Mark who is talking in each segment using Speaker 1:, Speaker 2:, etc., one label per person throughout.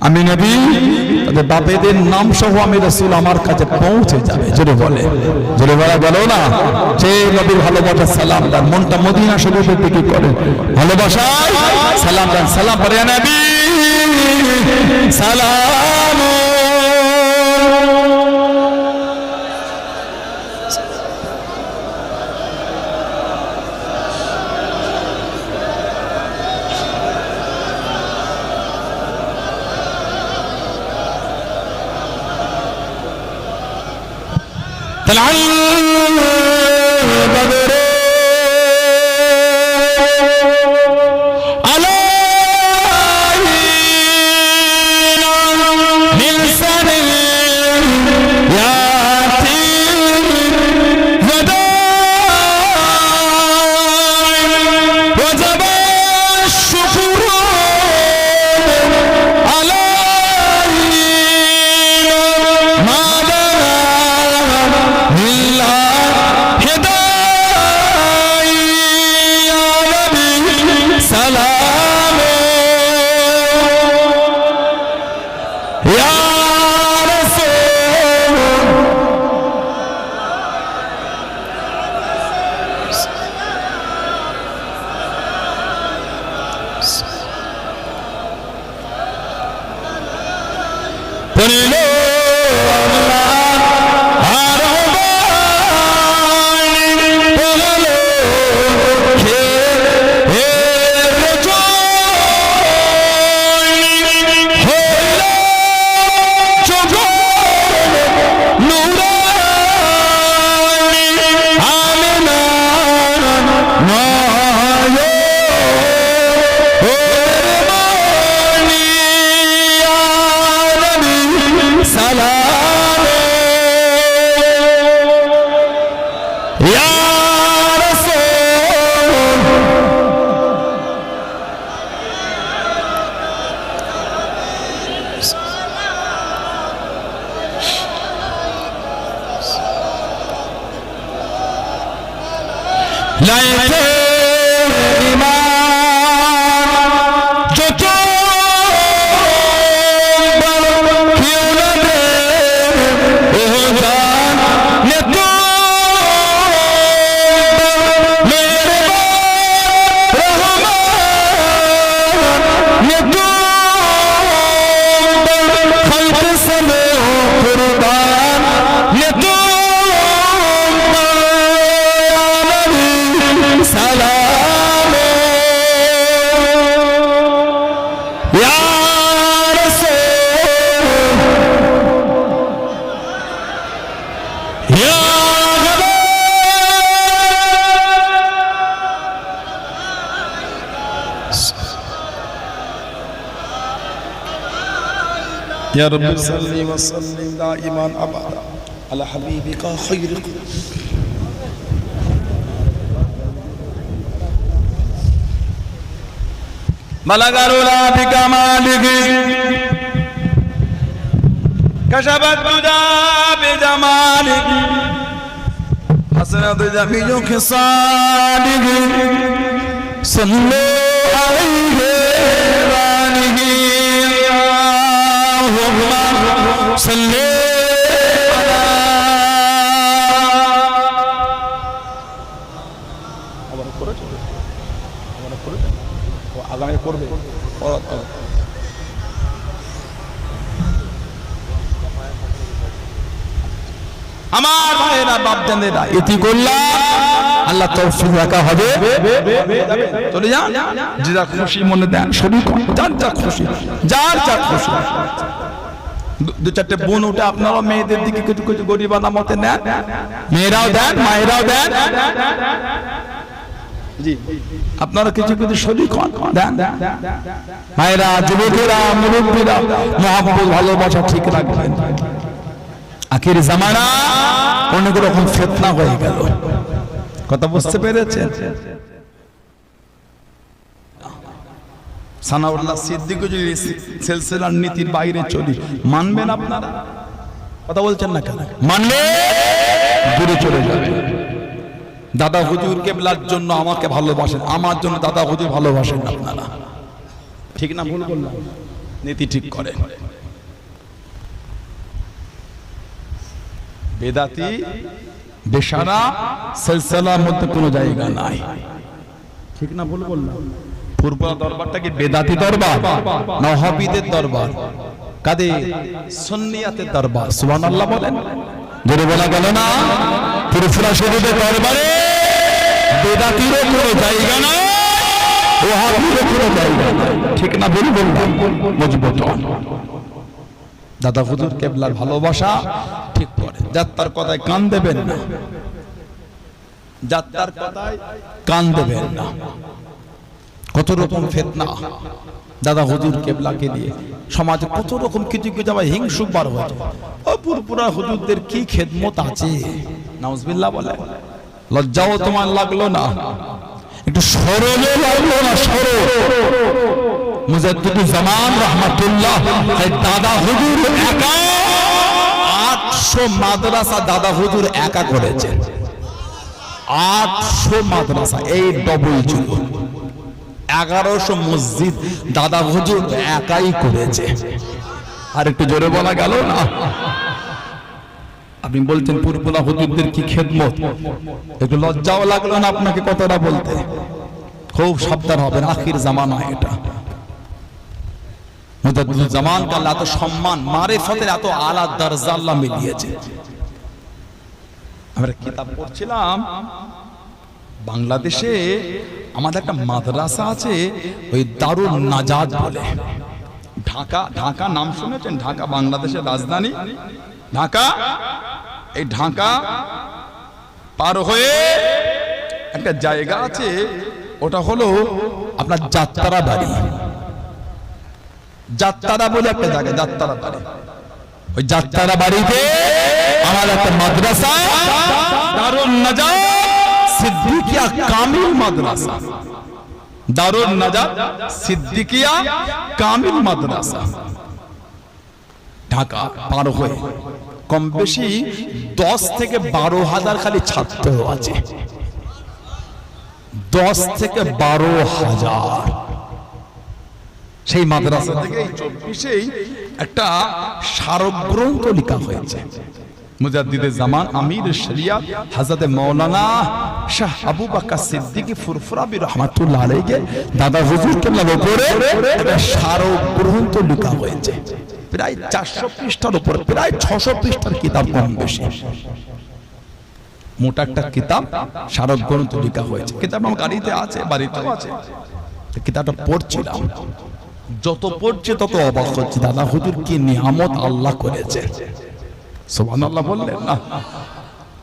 Speaker 1: আমি নবী, তাদের বাপেদের নাম সহ আমি রসুল আমার কাছে পৌঁছে যাবে। জোরে বলে। জোরে বলা গেল না। যে নবীর ভালোবাসা সালাম দান, মনটা মদিনা শরীফের দিকে করে। ভালোবাসা সালাম দান। সালাম পরে নবী। সালাম। Talal Na ite ni ma. يا
Speaker 2: رب. صل وسلم دائما أبدا على حبيبك خيرك.
Speaker 1: ملغ بك مالك. كشفت بدا بجمالك حسنت جميلك صادق صلوا عليه. صل على
Speaker 2: আবার করেছে আবার করেছে ও আগামী করবে পড়া তো।
Speaker 1: আমার ভাইয়েরা বাপ জানেরা এটি করলাম আল্লাহ তৌফিক রাখা হবে চলে যান যারা খুশি মনে দেন শরীর যার যা খুশি যার যা খুশি দু- চারটে বোন উঠে আপনারাও মেয়েদের দিকে কিছু কিছু গরিব মতে নেন। মেয়েরাও দেন মায়েরাও দেন। আপনারা কিছু কিছু শরীর দেন। মায়েরা যুবকেরা মুরব্বীরা মহাব্বত ভালোবাসা ঠিক রাখবেন। আখির জামানা অনেক রকম ফেতনা হয়ে গেল। কথা বুঝতে পেরেছেন? সানাউল্লাহ সিদ্দিক যদি সিলসিলার নীতির বাইরে চলি মানবেন আপনারা? কথা বলছেন না কেন? মানলে দূরে চলে যাবে দাদা হুজুর কেবলার জন্য আমাকে ভালোবাসেন। আমার জন্য দাদা হুজুর ভালোবাসেন আপনারা। ঠিক না ভুল বললাম? নীতি ঠিক করে বেদাতি বেসারা সেলসেলার মধ্যে কোনো জায়গা নাই। ঠিক না ভুল বললাম? দরবারটা কি বেদাতি দরবার? না দরবার? দরবার, সুবহানাল্লাহ বলেন। যদি বলা গেল না? পুরুষরা শরীফের দরবারে কোনো জায়গা ওহাবিরও কোনো জায়গা ঠিক না ভুল বললাম? মজবুত। দাদা হুজুর কেবলার ভালোবাসা ঠিক করে। যাত্রার কথায় কান দেবেন না। যাত্রার কথায় কান দেবেন না। কত রকম ফেতনা। দাদা হুজুর কেবলাকে দিয়ে সমাজে কত রকম কিছু কিছু আবার হিংসুক বার হয়েছে। পুরপুরা হুজুরদের কি খেদমত আছে? নাউজবিল্লাহ বলে। লজ্জাও তোমার লাগল না। একটু সরলে লাগল না, সরল। মুজাদ্দিদুল জামান রহমাতুল্লাহ দাদা হুজুর একা। আটশো মাদ্রাসা দাদা হুজুর একা করেছেন আটশো মাদ্রাসা, এই ডবল যুগ। এগারোশো মসজিদ দাদা হুজুর একাই করেছে। আর একটু জোরে বলা গেল না? আপনি বলছেন পুরপুরা হুজুরদের কি খেদমত? একটু লজ্জাও লাগল না আপনাকে কতটা বলতে। খুব সাবধান হবেন, আখির জামানা এটা। এত সম্মান এত মিলিয়েছে। আমরা কিতাব পড়ছিলাম বাংলাদেশে আমাদের একটা মাদ্রাসা আছে, ওই দারুল নাজাদ বলে। ঢাকা ঢাকা নাম শুনেছেন? ঢাকা বাংলাদেশের রাজধানী। ঢাকা, এই ঢাকা পার হয়ে একটা জায়গা আছে, ওটা হলো আপনার যাত্রা বাড়ি। যাত্রা বলে একটা জায়গা যাত্রা বাড়ি। ওই যাত্রা বাড়িতে আমার একটা মাদ্রাসা দারুণ নাজাত সিদ্দিকিয়া কামিল মাদ্রাসা। দারুণ নাজাত, সিদ্দিকিয়া কামিল মাদ্রাসা। ঢাকা পার হয়ে কম বেশি দশ থেকে বারো হাজার খালি ছাত্র আছে। দশ থেকে বারো হাজার। সেই মাদ্রাসা থেকে চব্বিশেই একটা স্মারক গ্রন্থ লেখা হয়েছে। মুজাদ্দিদে জামান আমির শরিয়াত হযরত মাওলানা শাহ আবু বকর সিদ্দিকী ফুরফুরাবি রহমাতুল্লাহ আলাইহি, দাদা হুজুর কেবলার উপরে একটা স্মারক গ্রন্থ লেখা হয়েছে। প্রায় চারশো পৃষ্ঠার উপর, প্রায় ছশো পৃষ্ঠার কিতাব কম বেশি। মোটা একটা কিতাব স্মারক গ্রন্থ লেখা হয়েছে। কিতাব আমার গাড়িতে আছে, বাড়িতেও আছে। কিতাবটা পড়ছিলাম। যত পড়ছে তত অবাক হচ্ছে। দাদা হুজুর কি নিয়ামত আল্লাহ করেছে। আল্লাহ বললেন না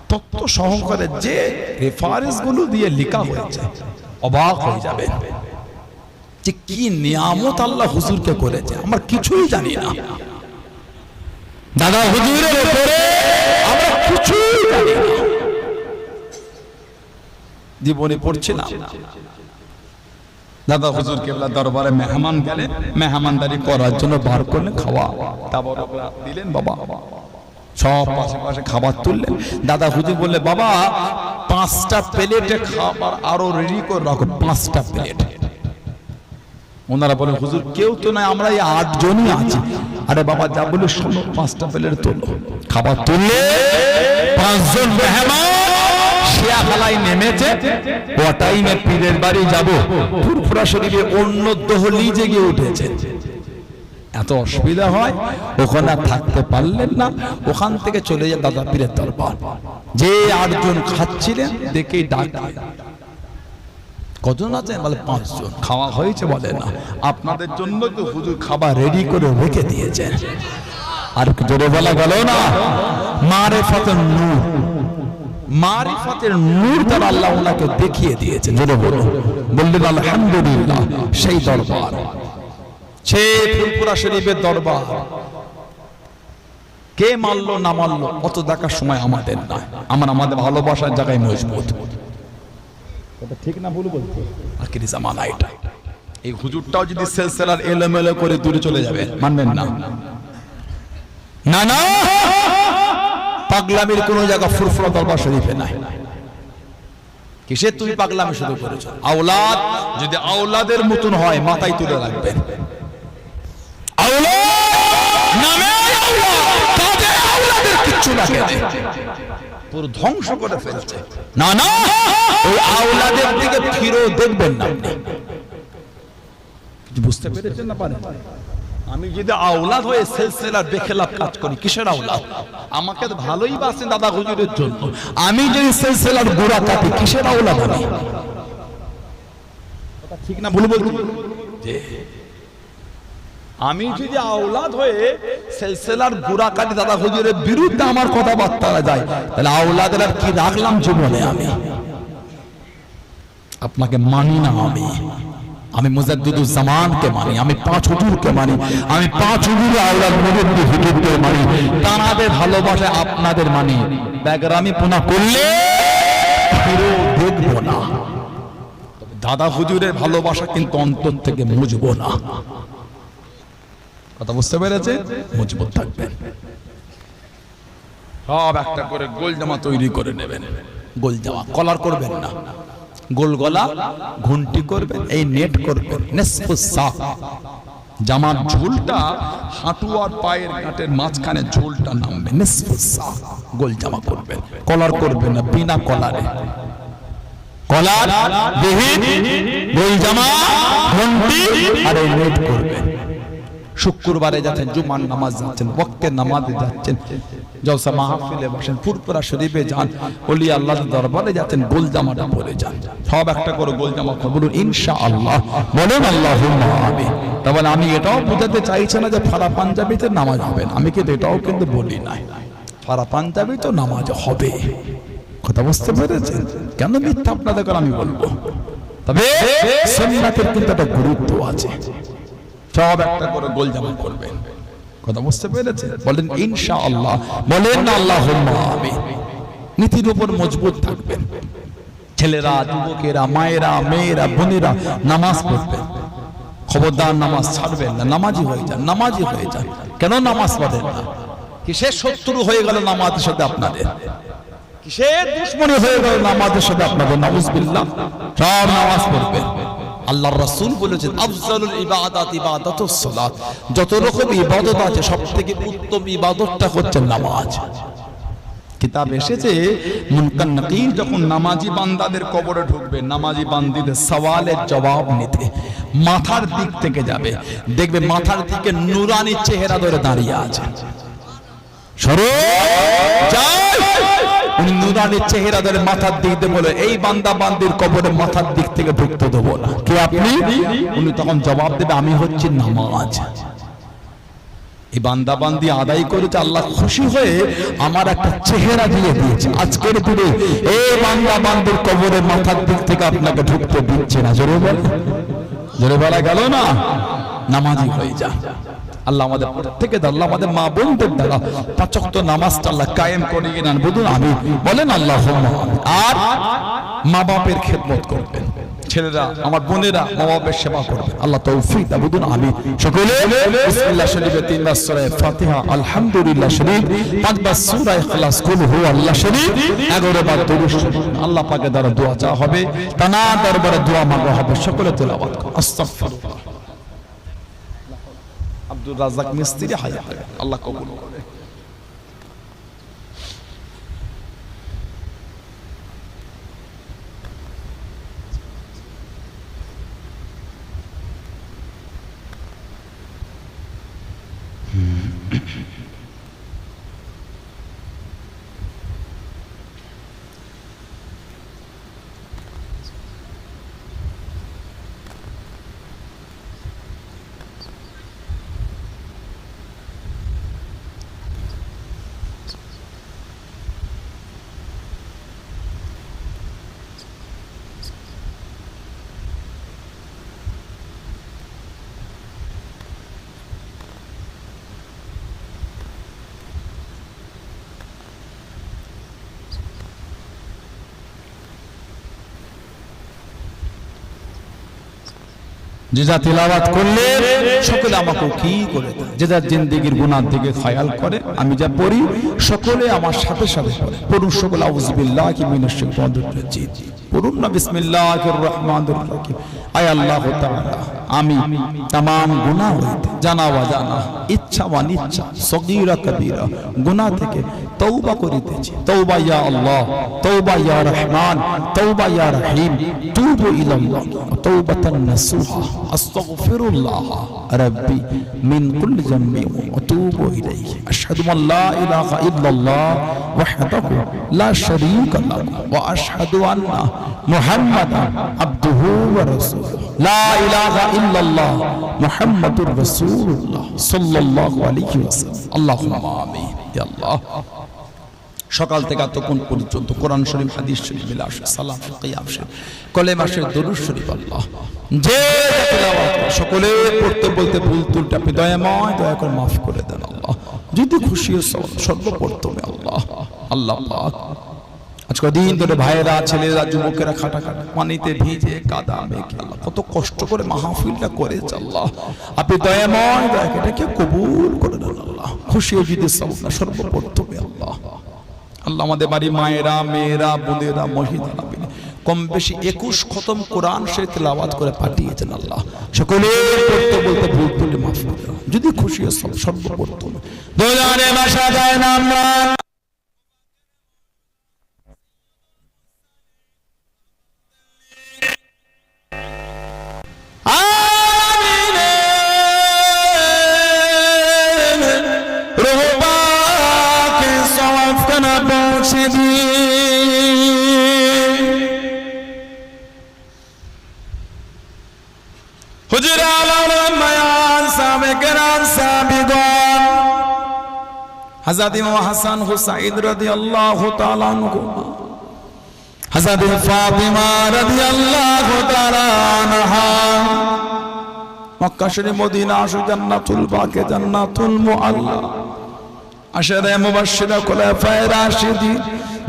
Speaker 1: তত্ত্ব সহকারে যে গুলো দিয়ে লেখা হয়েছে অবাক হয়ে যাবে যে কি নিয়ামত আল্লাহ হুজুরকে করেছে। আমার কিছুই জানি না। দাদা হুজুরের উপরে আমরা কিছুই জানি না। জীবনে পড়ছিলাম দাদা হুজুর কেবলা দরবারে মেহমান গেলেন। মেহমানদারি করার জন্য বার করলেন খাওয়া। তারপর দিলেন বাবা। সব পাশে পাশে খাবার তুললেন দাদা হুজুর বললে, বাবা, পাঁচটা প্লেটে খাবার আরও রেডি করে রাখো, পাঁচটা প্লেট। ওনারা বলে হুজুর, কেউ তো নাই আমরা এই আট জনই আছি। আরে বাবা, যা বলে শোনো, পাঁচটা প্লেট তোলো। খাবার তুললে পাঁচজন শিয়াখালায় নেমেছে ও টাইমে পীরের বাড়ি যাব। ফুরফুরা শরীফে অন্য দহলি জেগে উঠেছে। এত অসুবিধা হয়, ওখানে থাকতে পারলেন না। ওখান থেকে চলে যায় দাদা পীরের দরবার। যে আটজন খাচ্ছিলেন, দেখেই ডাক কজন আছেন? বলে পাঁচজন। খাওয়া হয়েছে বলে না। আপনাদের জন্য তো হুজুর খাবার রেডি করে রেখে দিয়েছেন। আর জোরে বলা গেল না। মারে ফতের নূর। মারিফতের নূর দ্বারা আল্লাহ ওনাকে দেখিয়ে দিয়েছে জোরে বলুন। বললেন, আলহামদুলিল্লাহ, সেই দরবার। সে ফুলপুরা শরীফের দরবার। কে মানলো না মানলো অত দেখার সময় আমাদের না আমার আমাদের ভালোবাসার জায়গায় মজবুত। ঠিক না ভুল বলছি? আখিরি জামানা এটা? এই হুজুরটাও যদি সেলসেলার এলোমেলো করে দূরে চলে যাবে মানবেন না? না না! পাগলামির কোন জায়গা ফুরফুরা দরবার শরীফে নাই। কিসে তুমি পাগলামি শুরু করেছ? আওলাদ যদি আওলাদের মতন হয় মাথায় তুলে রাখবেন। তাদের
Speaker 2: ধ্বংস করে ফেলছে।
Speaker 1: না না! ওই আওলাদের দিকে ফিরেও দেখবেন না
Speaker 2: বুঝতে পেরেছেন না পারেন? আমি যদি আওলাদ হয়ে সেলসেলার দেখে বেখেলাপ কাজ করি, কিসের আওলাদ আমাকে ভালোই বাসেন দাদা হুজুরের জন্য।
Speaker 1: আমি যদি সিলসিলার গোড়া কাটি, কিসের আওলাদ আমি?
Speaker 2: ঠিক না, ভুল বলছি? আমি যদি আওলাদ হয়ে সেলসেলার গুড়া কাটি দাদা হুজুরের
Speaker 1: বিরুদ্ধে আমার কথাবার্তা যায়, তাহলে আওলাদের আর কি রাখলাম জীবনে আমি? আপনাকে মানি না আমি। আমি মুজাদ্দুদুল জামানকে মানি, আমি পাঁচ হুজুরকে মানি, আমি পাঁচ হুজুর আওলাদ মুরব্বী হুজুরকে মানি। তানাদের ভালোবাসা আপনাদের মানি। ব্যাগরামি পোনা করলে দেখব না। দাদা হুজুরের ভালোবাসা কিন্তু অন্তর থেকে মুজবো না। কথা বুঝতে পেরেছে? মজবুত থাকবেন। সব একটা করে গোল জামা তৈরি করে নেবেন। গোল জামা কলার করবেন না। গোল গলা ঘুন্টি করবেন, এই নেট করবেন জামার ঝোলটা হাঁটু আর পায়ের গাঁটের মাঝখানে ঝোলটা নামবে গোল জামা করবেন। কলার করবেন না, বিনা কলারে কলার বিহীন, গোল জামা ঘন্টি আর এই নেট করবেন। শুক্রবারে যাচ্ছেন, জুমার নামাজ যাচ্ছেন, ওয়াক্তের নামাজে যাচ্ছেন। জলসা মাহফিলে বসেন ফুরপুরা শরীফে যান, ওলি আল্লাহ দরবারে যাচ্ছেন গোল জামাটা পরে যান। সব একটা করে গোল জামা বলুন ইনশা আল্লাহ বলেন আল্লাহ তাহলে আমি এটাও বোঝাতে চাইছি না যে ফারা পাঞ্জাবিতে নামাজ হবে না। আমি কিন্তু এটাও কিন্তু বলি নাই। ফারা পাঞ্জাবি তো নামাজ হবে। কথা বুঝতে পেরেছেন? কেন মিথ্যা আপনাদের আমি বলব? তবে সন্ন্যাতের কিন্তু একটা গুরুত্ব আছে। সব একটা করে গোল জামা করবেন কথা বুঝতে পেরেছেন? বলেন ইনশা আল্লাহ বলেন না আল্লাহ নীতির উপর মজবুত থাকবেন। ছেলেরা, যুবকেরা, মায়েরা, মেয়েরা, বোনেরা নামাজ পড়বেন। খবরদার নামাজ ছাড়বেন না। নামাজি হয়ে যান, নামাজি হয়ে যান। কেন নামাজ পড়েন না? কিসের শত্রু হয়ে গেল নামাজের সাথে আপনাদের? কিসের দুশ্মনী হয়ে গেল নামাজের সাথে আপনাদের? নাউজবিল্লাহ। সব নামাজ পড়বেন। আল্লাহর রাসূল বলেছেন, আফজালুল ইবাদাত ইবাদাতুস সালাত। যত রকম ইবাদত আছে, সবথেকে উত্তম ইবাদতটা হচ্ছে নামাজ। কিতাব এসেছে, মুনকার নাকির যখন নামাজি বান্দাদের কবরে ঢুকবে, নামাজি বান্দিদের সওয়ালের জবাব নিতে, মাথার দিক থেকে যাবে, দেখবে মাথার দিকে নুরানি চেহারা ধরে দাঁড়িয়ে আছে। সরো, যাই! উনি নুরানি চেহারা ধরে মাথার দিক দিয়ে বলে, এই বান্দা বান্দির কবরে মাথার দিক থেকে ঢুকতে দেবো না। কে আপনি? উনি তখন জবাব দেবে, আমি হচ্ছি নামাজ। আদায় আল্লাহ খুশি হয়ে আমার একটা চেহারা দিয়ে দিয়েছে। মাথার দিক থেকে আপনাকে ঢুকতে দিচ্ছে না। জোরে বল জোরে বলা গেল না? নামাজি হয়ে যা আল্লাহ আমাদের প্রত্যেকে আল্লাহ আমাদের মা বোনদের দ্বারা পাঁচক্ত নামাজটা আল্লাহ কায়েম করে নেন। বলুন আমি। বলেন আল্লাহ আর মা বাপের খেদমত করবেন। ছেলেরা, আমার বোনেরা মা বাপের সেবা করবে আল্লাহ তৌফিক বুঝুন আমি। সকলে বিসমিল্লাহ শরীফে তিনবার সূরা ফাতিহা, আলহামদুলিল্লাহ শরীফ। পাঁচবার সূরা ইখলাস, কুল হু আল্লাহ শরীফ। 11 বার দরুদ শরীফ। আল্লাহ পাকের দ্বারা দোয়া চাওয়া হবে। তানা দরবারে দোয়া মাগা হবে। সকলে তেলাওয়াত করো। আস্তাগফিরুল্লাহ। আব্দুর রাজাক মিস্ত্রি হায়াত আল্লাহ কবুল করে যে যা তিলাবাত করলে সকলে আমাকে কি করে যে যার জিন্দিগির গুণার দিকে খেয়াল করে, আমি যা পড়ি, সকলে আমার সাথে সাথে পড়ে। পড়ুন সকলে আউজবিল্লাহ কি মিনসিক পদ্ধতি পড়ুন না বিসমিল্লাহ রহমান রহিম। আয় আল্লাহ আমি তাম গুনাহ হইতে জানা বা জানা ইচ্ছা নিচ্ছা সগীরা কবিরা গুনাহ থেকে তওবা করিতেছি। তওবা ইয়া আল্লাহ, তওবা ইয়া রহমান, তওবা ইয়া রহিম তুবু ইলাল্লাহ, তাওবাতান নাসুহা, আস্তাগফিরুল্লাহ, রাব্বি মিন কুল্লি তুবু ইলাইহি। আশহাদু আন লা ইলাহা ইল্লাল্লাহ ওয়াহদাহু লা শারীকা লাহু ওয়া আশহাদু আন্না মুহাম্মাদান আবদুহু ওয়া রাসূলুহু। লা ইলাহা ইল্লাল্লাহ মুহাম্মাদুর রাসূলুল্লাহ সকাল থেকে এতক্ষণ পর্যন্ত কোরআন শরীফ, হাদিস শরীফ, বিলাস সালাম কিয়াম শরীফ শরীফ, দরুদ শরীফ, আল্লাহ। যে সকলে পড়তে বলতে ভুল আপনি দয়াময়, দয়া করে মাফ করে দেন, আল্লাহ। যদি খুশি সর্বপ্রথমে, আল্লাহ। আল্লাহ পাক আজকে দিন ধরে ভাইয়েরা, ছেলেরা, যুবকেরা খাটা খাটা পানিতে ভিজে কাদা মেঘে আল্লাহ, কত কষ্ট করে মাহফিলটা করেছে আল্লাহ। আপনি দয়াময় দয়া করে এটাকে কবুল করে দেন আল্লাহ। খুশি যদি সব না, সর্বপ্রথমে আল্লাহ। আল্লাহ আমাদের বাড়ি মায়েরা, মেয়েরা, বোনেরা, মহিলারা কম বেশি একুশ খতম কোরআন সে তেলাওয়াত করে পাঠিয়েছেন আল্লাহ। সকলে পড়তে বলতে ভুল তুলে মাফ করে। যদি খুশি হয় সব, সর্বপ্রথম। দোজানে বাসা যায় না আমরা। হাজাদি হাসান হুসাইদ রাদি আল্লাহ হাজাদি ফাতিমা রাদি আল্লাহ মক্কা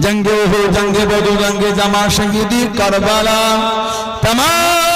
Speaker 1: জঙ্গে উহুদ, জঙ্গে বদর, জঙ্গে জামা শহীদি, কারবালা। তমাম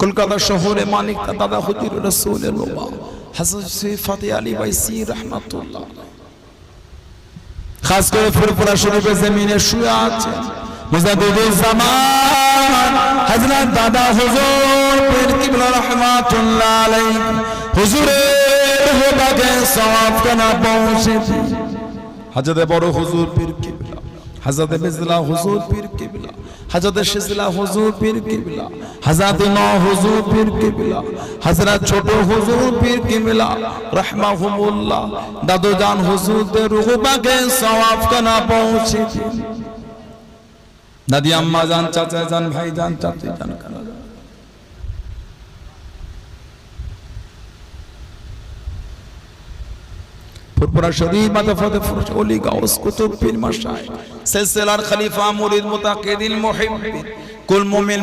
Speaker 1: কলকাতা শহরে মানিক দাদা হুজুর রসুলের বাবা হাসান সিফাতে আলী বাইসি রহমাতুল্লাহ। খাস করে ফুরফুরা শরীফের জমিনে শুয়ে আছে। মুজাদ্দিদুল জামান হযরত দাদা হুজুর পীর কিবলা রহমাতুল্লাহ আলাইহি, হুজুরের হোবাকে সওয়াব কানা পৌঁছে হযরত বড় হুজুর পীর কিবলা হযরত মিজলা হুজুর পীর কিবলা। হযরত শিজলা হুজুর পীর কিবলা, হযরত ন হুজুর পীর কিবলা, হযরত ছোট হুজুর দাদু জান হুজুর দে রুহবাকে পৌঁছে দাদি আম্মা জান চাচা জান ভাই জান চাচি জান কানা জান। ফুরফুরা শরীফ ফুরুশ ওলি, গাউস কুতুব সিলসিলার খলিফা মুরিদ কুল মুমিন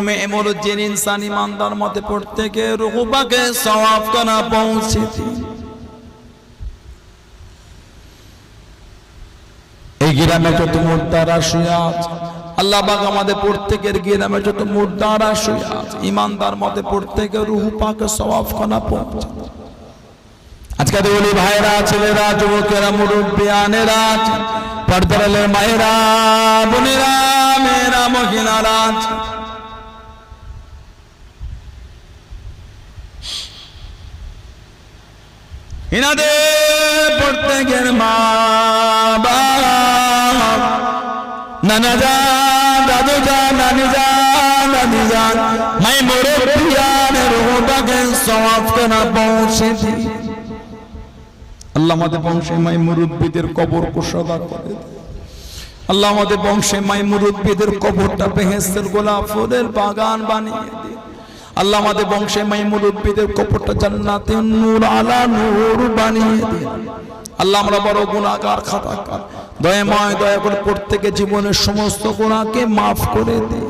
Speaker 1: জিন ইনসান ইমানদার মতে সওয়াব কানা এই গ্রামে যত আল্লাহ পাক আমাদের প্রত্যেকের গ্রামে যত মুর্দারা শুয়ে ইমানদার মতে প্রত্যেকের রুহু পাকে সওয়াব খানা পৌঁছে তো বলি ভাইরা, ছেলেরা, যুবকেরা মুরব্বিয়ানেরা পর্দারালে মায়েরা, বোনেরা, মেয়েরা, মহিলারা। ইনাদের প্রত্যেকের মা বাপ নানা যান দাদু যান নানি যান দাদি যান মাই মুরব্বিয়ানের রুহটাকে সওয়াব কেনা পৌঁছে দিই আল্লাহ আমাদের বংশে মাই মুরব্বীদের কবর কোষাদা করে আল্লাহ আমাদের বংশে মাই মুরব্বীদের কবরটা বেহেস্তের গোলাপ ফুলের বাগান বানিয়ে দে আল্লাহ আমাদের বংশে মাই মুরব্বীদের কবরটা জান্নাতে নূর আলা নূর বানিয়ে দে আল্লাহ আমরা বড় গুণাগার খাতাকার দয়াময় দয়া করে প্রত্যেকে জীবনের সমস্ত গুণাকে মাফ করে দে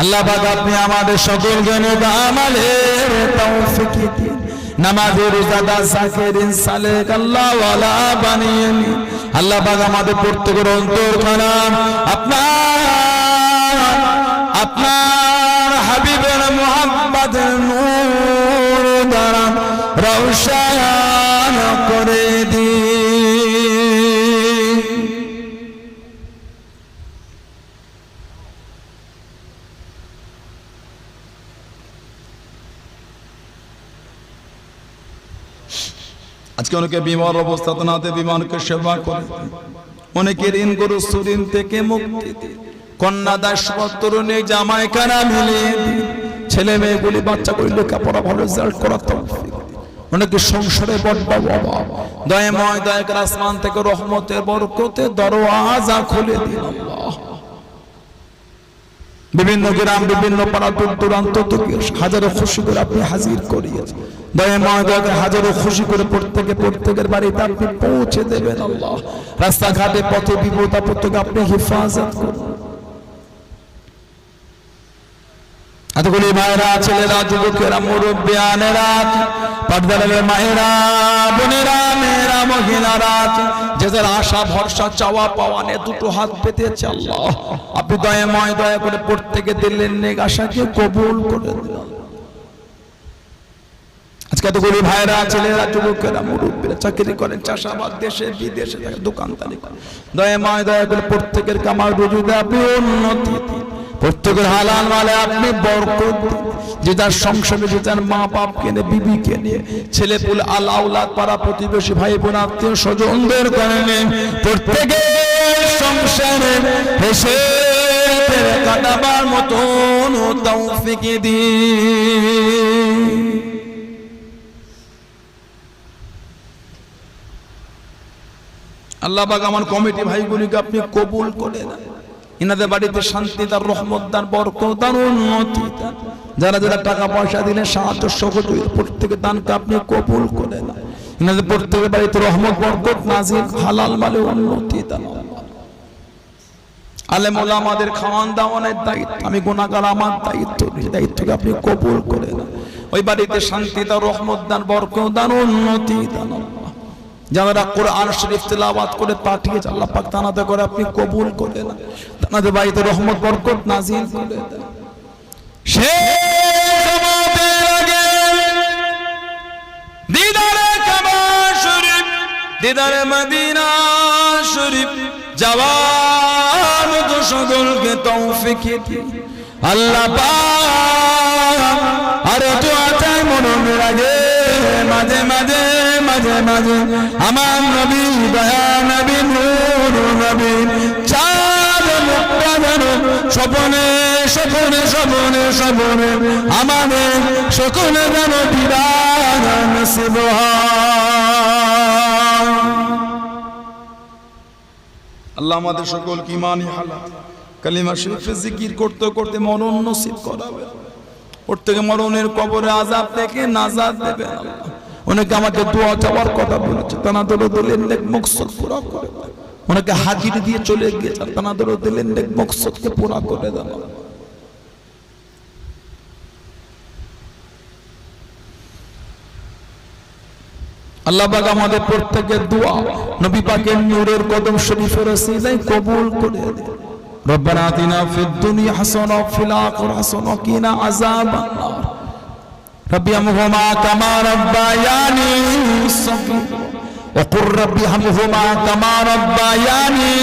Speaker 1: আল্লাহ পাক আপনি আমাদের সকল জ্ঞানে আমালের তৌফিক দিন। নামাজের রোজাদা জাকিরিন সালেক আল্লাহ ওয়ালা বানিয়ে। আল্লাহ পাক আমাদের প্রত্যেকের অন্তরখানা আপনার আপনার হাবিবের মোহাম্মদের নূর দ্বারা রওশন
Speaker 2: আজকে অনেকে বিমার অবস্থা নাতে বিমানকে সেবা করে। অনেকে ঋণ গরু সুঋণ থেকে মুক্তি কন্যা দাস তরুণী জামাই কানা দিন। ছেলে ভালো রেজাল্ট অনেকে সংসারে বড্ড আসমান থেকে রহমতের বরকতে দরওয়াজা খুলে বিভিন্ন গ্রাম, বিভিন্ন পাড়া দূর দূরান্ত থেকে হাজারো খুশি করে আপনি হাজির করিয়েছেন। রাস্তাঘাটে পথে বিপদ আপদকে আপনি হেফাজত করুন। মায়েরা, ছেলেরা, যুবকেরা মুরব্বিয়ানেরা পাটদারের মায়েরা, বোনেরা, মেয়েরা, মহিলারা, যে আশা, ভরসা, চাওয়া, পাওয়া নিয়ে দুটো হাত পেতেছে আল্লাহ। আপনি দয়াময় দয়া করে প্রত্যেকে দিলেন নেক আশাকে কবুল করে দিন আজকে এতগুলি ভাইরা ছেলেরা, যুবকেরা, মুরব্বীরা চাকরি করেন, চাষাবাদ দেশে, বিদেশে দোকানদারি করেন দয়াময় দয়া করে প্রত্যেকের কামার রুজুতে আপনি উন্নতি প্রত্যেকের হালাল মালে আপনি বরকত যে তার সংসারে, যে তার মা বাপ কেনে, বিবি কেনে, ছেলে পুল আল্লাহ আউলাদ পাড়া প্রতিবেশী ভাই বোন আত্মীয় স্বজনদের কারণে প্রত্যেকের সংসারে হেসে কাটাবার মতন তৌফিক দিন। আল্লাহ পাক আমার কমিটি ভাইগুলিকে আপনি কবুল করে দেন ইনাদের বাড়িতে শান্তি তার রহমত দান, বরকত দান, উন্নতি দান। যারা যারা টাকা পয়সা দিলেন সাহায্য সহযোগিতা প্রত্যেকে দানকে আপনি কবুল করে দেন ইনাদের প্রত্যেকের বাড়িতে রহমত, বরকত, নাজিল, হালাল মালে উন্নতি দান। আলেম আমাদের খাওয়ান দাওয়ানের দায়িত্ব, আমি গুণাগার আমার দায়িত্ব দায়িত্বকে আপনি কবুল করে দেন ওই বাড়িতে শান্তি তার রহমত দান, বরকত দান, উন্নতি দান। আল্লাহ যারা কোরআন শরীফ তেলাওয়াত করে পাঠিয়েছে, আল্লাহ পাক তানাতে করে আপনি কবুল করে না তানাদের বাড়িতে রহমত, বরকত নাজিল করে আগে দিদারে কাবা শরীফ, দিদারে মদিনা শরীফ যাওয়ার মতো সকলকে তৌফিক। আল্লাহ পাক আর তো আচার মনন লাগে মাঝে মাঝে মাঝে মাঝে আমার নবী, দয়া নবী, নূর নবী, চাঁদ মুক্তা যেন স্বপনে স্বপনে স্বপনে স্বপনে, আমাদের সকলে যেন বিরাগ নসিব আল্লাহ আমাদের সকল কি মানি হালাত কালিমা শরীফে জিকির করতে করতে মরণ নসিব করাবে প্রত্যেকে মরণের কবরে আজাব থেকে নাজাদ দেবে আল্লাহ। অনেকে আমাকে দোয়া যাওয়ার কথা বলেছে তানা দল দলের নেক মকসদ পুরা করে অনেকে হাজির দিয়ে চলে গিয়েছে তানা দল দলের নেক মকসদকে পুরা করে দেওয়া আল্লাহ আমাদের প্রত্যেকের দোয়া, নবী পাকের নূরের কদম শরীফের কবুল করে দেন। রব্বানা আতিনা ফিদ দুনিয়া হাসানা, ফিল হাসানা কিনা আযাবান ربي ارحمهما كما ربياني. صغيرا وقل ربي ارحمهما كما ربياني.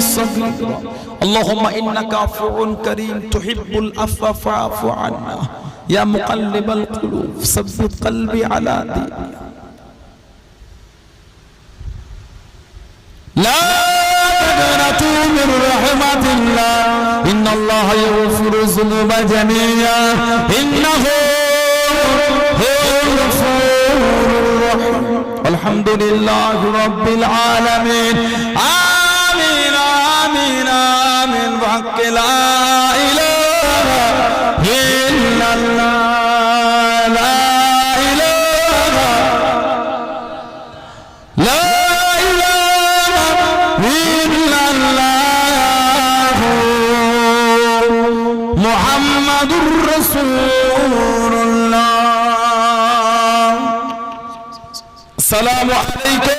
Speaker 2: صغيرا اللهم إنك عفو كريم تحب العفو فاعف عنا. يا مقلب القلوب ثبت قلبي على دينك لا تقنطوا من رحمة الله. إن الله يغفر الذنوب جميعا. إنه আলহামদুলিল্লাহ রব্বিল আলামিন। আমিন আমিন
Speaker 1: আমিন বাক্যলা